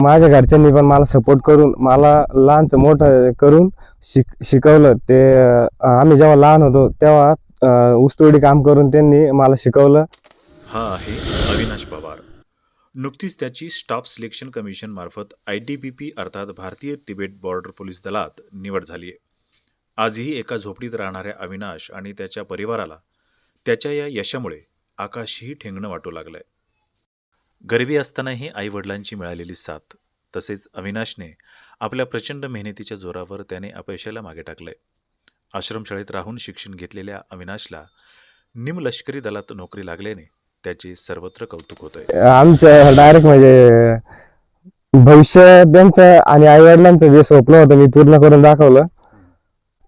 माझ्या घरच्यांनी पण मला सपोर्ट करून मला लहानचं मोठं करून शिक शिकवलं. ते आम्ही जेव्हा लहान होतो तेव्हा ऊसतोडी काम करून त्यांनी मला शिकवलं. हा आहे अविनाश पवार. नुकतीच त्याची स्टाफ सिलेक्शन कमिशन मार्फत आय टी बी पी अर्थात भारतीय तिबेट बॉर्डर पोलीस दलात निवड झाली आहे. आजही एका झोपडीत राहणाऱ्या अविनाश आणि त्याच्या परिवाराला त्याच्या या यशामुळे आकाशही ठेंगणं वाटू लागलंय. गरिबी असतानाही आईवडिलांची मिळालेली साथ तसेच अविनाशने आपल्या प्रचंड मेहनतीच्या जोरावर त्याने अपयशाला मागे टाकले आश्रमशाळेत राहून शिक्षण घेतलेल्या अविनाशला निमलष्करी दलात नोकरी लागल्याने त्याचे सर्वत्र कौतुक होतंय. आमचं डायरेक्ट म्हणजे भविष्य त्यांचं आणि आईवडिलांचं जे स्वप्न होतं मी पूर्ण करून दाखवलं.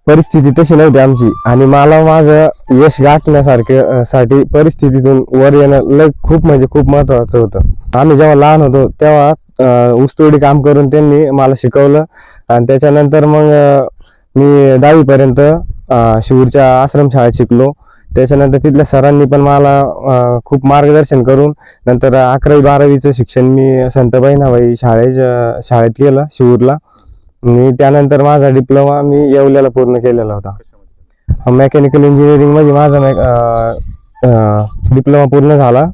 परिस्थिती तशी नव्हती आमची. आणि मला माझं यश गाठण्यासारखे साठी परिस्थितीतून वर येणं लय खूप म्हणजे खूप महत्वाचं होतं. आम्ही जेव्हा लहान होतो तेव्हा ऊसतोडी काम करून त्यांनी मला शिकवलं. आणि त्याच्यानंतर मग मी दहावीपर्यंत शिवूरच्या आश्रमशाळेत शिकलो. त्याच्यानंतर तिथल्या सरांनी पण मला खूप मार्गदर्शन करून नंतर अकरावी बारावीचं शिक्षण मी संत बहिणाबाई शाळेच्या शाळेत केलं शिवूरला. आणि त्यानंतर माझा डिप्लोमा मी येवल्याला पूर्ण केलेला होता. मेकॅनिकल इंजिनिअरिंगमध्ये माझा डिप्लोमा पूर्ण झाला.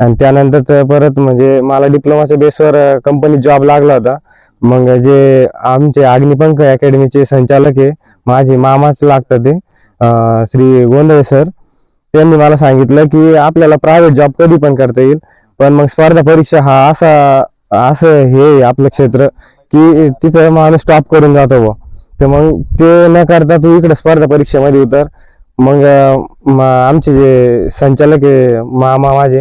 आणि त्यानंतरच परत म्हणजे मला डिप्लोमाच्या बेसवर कंपनीत जॉब लागला होता. मग जे आमचे अग्निपंख अकॅडमीचे संचालक आहे माझे मामाच लागतात ते श्री गोंधळे सर. त्यांनी मला सांगितलं की आपल्याला प्रायव्हेट जॉब कधी पण करता येईल. पण मग स्पर्धा परीक्षा हा असा असं हे आपलं क्षेत्र. की तिथं माणूस स्टॉप करून जातो व तर मग ते न करता तू इकडे स्पर्धा परीक्षेमध्ये उतर मग आमचे जे संचालक आहे मामा माझे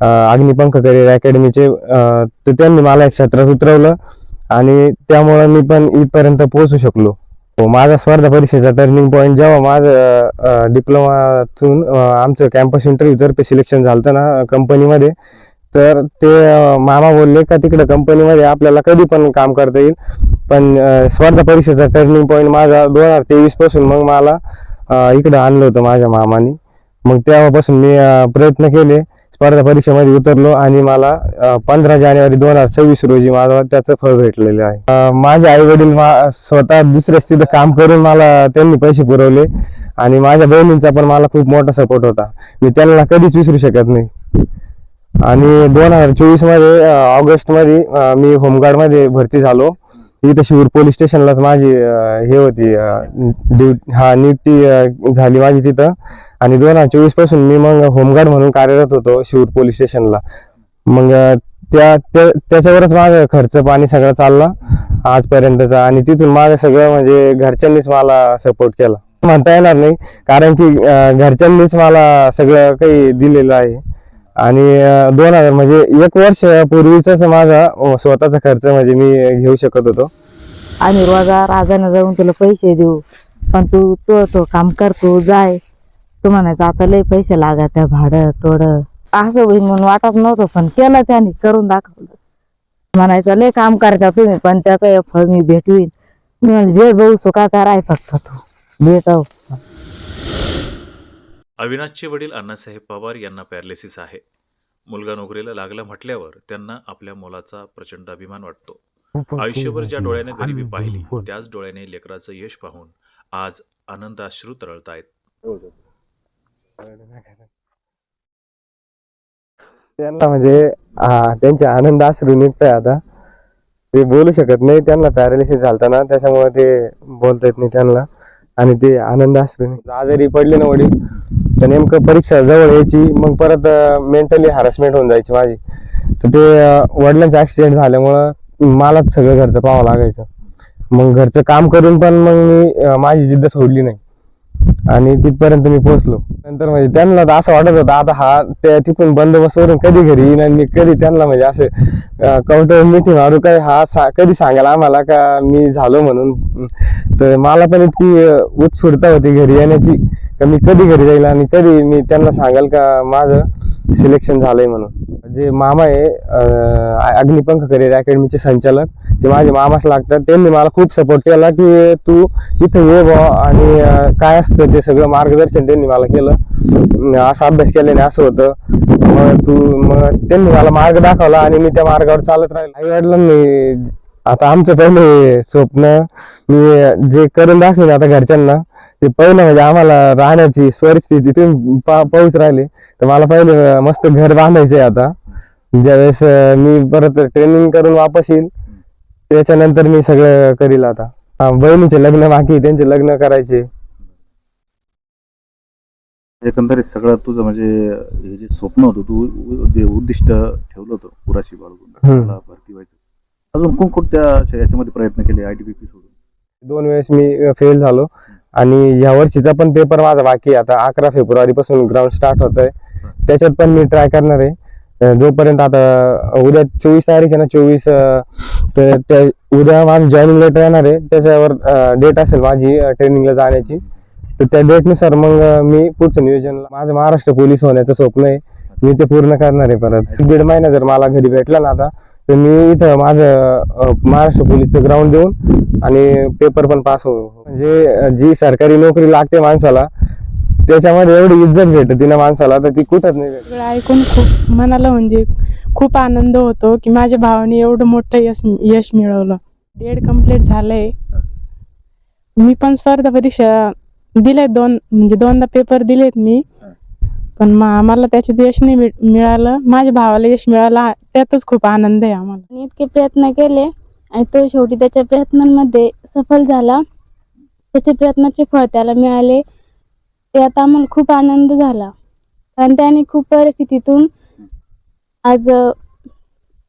अग्निपंख करिअर अकॅडमीचे तर त्यांनी मला एक क्षेत्रात उतरवलं. आणि त्यामुळं मी पण इथपर्यंत पोहोचू शकलो. हो, माझा स्पर्धा परीक्षेचा टर्निंग पॉईंट जेव्हा माझं डिप्लोमातून आमचं कॅम्पस इंटरव्ह्यू तर्फे सिलेक्शन झालं ना कंपनीमध्ये तर ते मामा बोलले का तिकडे कंपनीमध्ये आपल्याला कधी पण काम करता येईल. पण स्पर्धा परीक्षेचा टर्निंग पॉईंट माझा दोन हजार तेवीसपासून मग मला इकडे इकडं आणलं होतं माझ्या मामाने. मग तेव्हापासून मी प्रयत्न केले स्पर्धा परीक्षेमध्ये उतरलो आणि मला पंधरा जानेवारी दोन हजार सव्वीस रोजी मला त्याचं फळ भेटलेलं आहे. माझे आई वडील स्वतः दुसऱ्याच तिथं काम करून मला त्यांनी पैसे पुरवले आणि माझ्या बहिणींचा पण मला खूप मोठा सपोर्ट होता. मी त्यांना कधीच विसरू शकत नाही. आणि दोन हजार चोवीसमध्ये ऑगस्टमध्ये मी होमगार्डमध्ये भरती झालो. इथं शिवूर पोलीस स्टेशनलाच माझी हे होती ड्युटी हा नियुक्ती झाली माझी तिथं. आणि दोन हजार चोवीसपासून मी मग होमगार्ड म्हणून कार्यरत होतो शिवूर पोलीस स्टेशनला. मग त्या त्याच्यावरच माझं खर्च पाणी सगळं चालला आजपर्यंतचा. आणि तिथून माझं सगळं म्हणजे घरच्यांनीच मला सपोर्ट केला. म्हणता येणार नाही कारण की घरच्यांनीच मला सगळं काही दिलेलं आहे. आणि दोन हजार म्हणजे एक वर्ष पूर्वीचाच माझा स्वतःचा खर्च म्हणजे मी घेऊ शकत होतो. आम्ही रोजा राजाने जाऊन तुला पैसे देऊ. पण तू तो तो काम कर तू जाय. तू म्हणायचं आता लय पैसे लागत त्या भाडं तोडं. असं होईल म्हणून वाटत नव्हतं पण केलं त्याने करून दाखवलं. म्हणायचं लय काम करता तुम्ही पण त्याचं फळ मी भेटवीन. मी म्हणजे भेट बघू सुका राय फक्त तू. भेट अविनाशचे वडील अण्णासाहेब पवार यांना पॅरालिसिस आहे. मुलगा नोकरीला लागला म्हटल्यावर त्यांना आपल्या मुलाचा प्रचंड अभिमान वाटतो. आयुष्यभर ज्या डोळ्याने गरिबी पाहिली त्याच डोळ्याने लेकराचं यश पाहून आज आनंदाश्रू तळतायत त्यांना म्हणजे त्यांचे आनंद अश्रू निघताय आता ते बोलू शकत नाही. त्यांना पॅरालिसिस झालता ना त्याच्यामुळे ते बोलता येत नाही त्यांना. आणि ते आनंद असतो आजारी पडले ना वडील. तर नेमकं परीक्षा जवळ यायची मग परत मेंटली हॅरसमेंट होऊन जायची माझी. तर ते अं, वडिलांचा ऍक्सिडेंट झाल्यामुळं मलाच सगळं घरचं पाहावं लागायचं. मग घरचं काम करून पण मग मी माझी जिद्द सोडली नाही. आणि तिथपर्यंत मी पोहोचलो. नंतर म्हणजे त्यांना तर असं वाटत होतं आता हा त्या तिथून बंदोबस्तवरून कधी घरी येईन आणि मी कधी त्यांना म्हणजे असं काउंटर मिठी मारू काय हा सा- कधी सांगायला आम्हाला का मी झालो म्हणून. तर मला पण इतकी उत्सुकता होती घरी येण्याची का मी कधी घरी जाईल आणि कधी मी त्यांना सांगाल का माझं. सिलेक्शन झालंय म्हणून. जे मामा आहे अग्निपंख करिअर अकॅडमीचे संचालक ते माझे मामाच लागतात. त्यांनी मला खूप सपोर्ट केला की तू इथं ये बा आणि काय असतं ते सगळं मार्गदर्शन त्यांनी मला केलं. असा अभ्यास केल्याने असं होतं. मग तू मग त्यांनी मला मार्ग दाखवला आणि मी त्या मार्गावर चालत राहिलो. आई वडिलांनी आता आमचं पहिले स्वप्न मी जे करून दाखवेन आता घरच्यांना ते पहिलं म्हणजे आम्हाला राहण्याची परिस्थिती तुम्ही पा- पाहूच राहिले. तर मला पहिले मस्त घर बांधायचंय आता. ज्यावेळेस मी परत ट्रेनिंग करून वापस येईल त्याच्यानंतर मी सगळं करील आता. हा बहिणीचे लग्न बाकी त्यांचे लग्न करायचे. एकंदरीत सगळं तुझं म्हणजे हे जे स्वप्न होतं तू जे उद्दिष्ट ठेवलं होतं पुराशी बाळगून भरती व्हायचं. अजून कोणकोणत्या याच्यामध्ये प्रयत्न केले आय टी पी पी सोडून? दोन वेळेस मी फेल झालो. आणि ह्या वर्षीचा पण पेपर माझा बाकी आहे. आता अकरा फेब्रुवारी पासून ग्राउंड स्टार्ट होत आहे त्याच्यात पण मी ट्राय करणार आहे. जोपर्यंत आता उद्या चोवीस तारीख आहे ना चोवीस तर उद्या माझं जॉईनिंग लेटर येणार आहे. त्याच्यावर डेट असेल माझी ट्रेनिंगला जाण्याची. तर त्या डेटनुसार मग मी पुढचं नियोजन माझं महाराष्ट्र पोलीस होण्याचं स्वप्न आहे. मी ते पूर्ण करणार आहे परत. दीड महिना जर मला घरी भेटला ना आता तर मी इथं माझं महाराष्ट्र पोलीसचं ग्राउंड देऊन आणि पेपर पण पास हो म्हणजे जी सरकारी नोकरी लागते माणसाला त्याच्यामध्ये एवढी इज्जत भेटते ना माणसाला तर ती कुठंच नाही भेटत. ऐकून खूप मनाला म्हणजे खूप आनंद होतो की माझ्या भावाने एवढं मोठं यश यश मिळवलं. डेड कंप्लीट झालंय. मी पण स्पर्धा परीक्षा दिलेत दोन म्हणजे दोनदा पेपर दिलेत मी. पण मा- मला त्याच्यात यश नाही भेट- मिळालं. माझ्या भावाला यश मिळालं. त्यातच खूप आनंद आहे आम्हाला. इतके प्रयत्न केले आणि तो शेवटी त्याच्या प्रयत्नांमध्ये सफल झाला. त्याचे प्रयत्नाचे फळ त्याला मिळाले. यात आम्हाला खूप आनंद झाला. कारण त्याने खूप परिस्थितीतून आज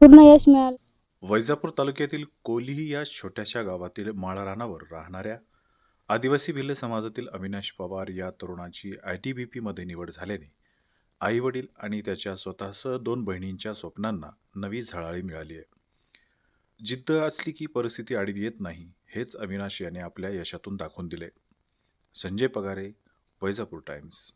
पूर्ण यश मिळालं. वैजापूर तालुक्यातील कोलीही या छोट्याशा गावातील माळरानावर राहणाऱ्या आदिवासी भिल्ल समाजातील अविनाश पवार या तरुणाची आय टी बी पीमध्ये निवड झाल्याने आई वडील आणि त्याच्या स्वतःसह दोन बहिणींच्या स्वप्नांना नवी झळाळी मिळाली आहे. जिद्द असली की परिस्थिती आडीत येत नाही हेच अविनाश याने आपल्या यशातून दाखवून दिले. संजय पगारे वैजापूर टाइम्स.